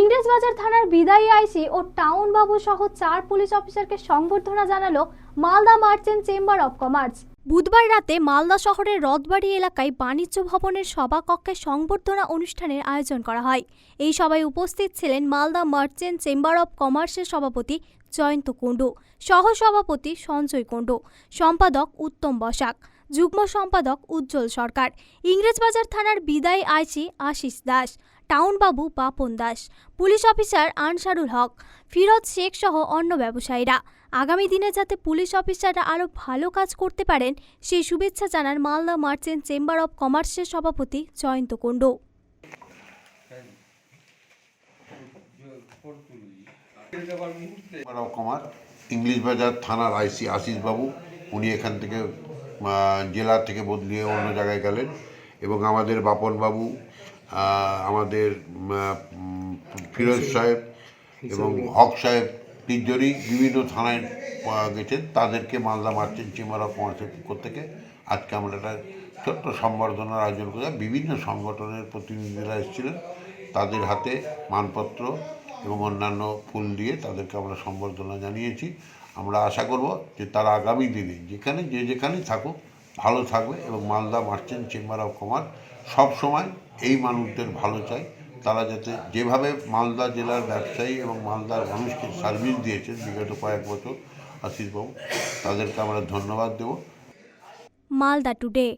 ইংরেজবাজার থানার বিদায়ী আইসি ও টাউন বাবু সহ চার পুলিশ অফিসারকে সংবর্ধনা জানালো Malda merchant chamber of commerce. বুধবার রাতে মালদা শহরের রথবাড়ি এলাকায় বাণিজ্য ভবনের সভাকক্ষে সংবর্ধনা অনুষ্ঠানের আয়োজন করা হয়। এই সভায় উপস্থিত ছিলেন মালদা মার্চেন্ট চেম্বার অব কমার্সের সভাপতি জয়ন্ত কুণ্ডু সহ সভাপতি সঞ্জয় কুণ্ডু, সম্পাদক উত্তম বসাক। যুগ্ম সম্পাদক উজ্জ্বল সরকার। ইংরেজবাজার থানার বিদায়ী আইসি আশিস দাস, টাউনবাবু বাপন দাস, পুলিশ অফিসার আনসারুল হক, ফিরোজ শেখ সহ অন্য ব্যবসায়ীরা। আগামী দিনে যাতে পুলিশ অফিসাররা আরও ভালো কাজ করতে পারেন সেই শুভেচ্ছা জানান মালদা মার্চেন্ট চেম্বার অব কমার্সের সভাপতি জয়ন্ত কুণ্ডু। ইংলিশ বাজার থানার আইসি আশিসবাবু, উনি এখান থেকে জেলা থেকে বদলিয়ে অন্য জায়গায় গেলেন এবং আমাদের বাপনবাবু আমাদের ফিরোজ সাহেব এবং হক সাহেব তিনজনই বিভিন্ন থানায় গেছেন। তাদেরকে মালদা মার্চেন্ট চেম্বার অফ কমার্সের পক্ষ থেকে আজকে আমরা একটা ছোট্ট সম্বর্ধনার আয়োজন করে বিভিন্ন সংগঠনের প্রতিনিধিরা এসেছিলেন। তাদের হাতে মানপত্র এবং অন্যান্য ফুল দিয়ে তাদেরকে আমরা সম্বর্ধনা জানিয়েছি। আমরা আশা করব যে তারা আগামী দিনে যেখানে, যে যেখানেই থাকুক, ভালো থাকবে এবং Malda merchant chamber of commerce সবসময় এই মানুষদের ভালো চাই তারা যাতে যেভাবে মালদা জেলার ব্যবসায়ী এবং মালদার মানুষকে সার্ভিস দিয়েছেন বিগত কয়েক বছর আশিসবাবু তাদেরকে আমরা ধন্যবাদ দেবো। মালদা টুডে।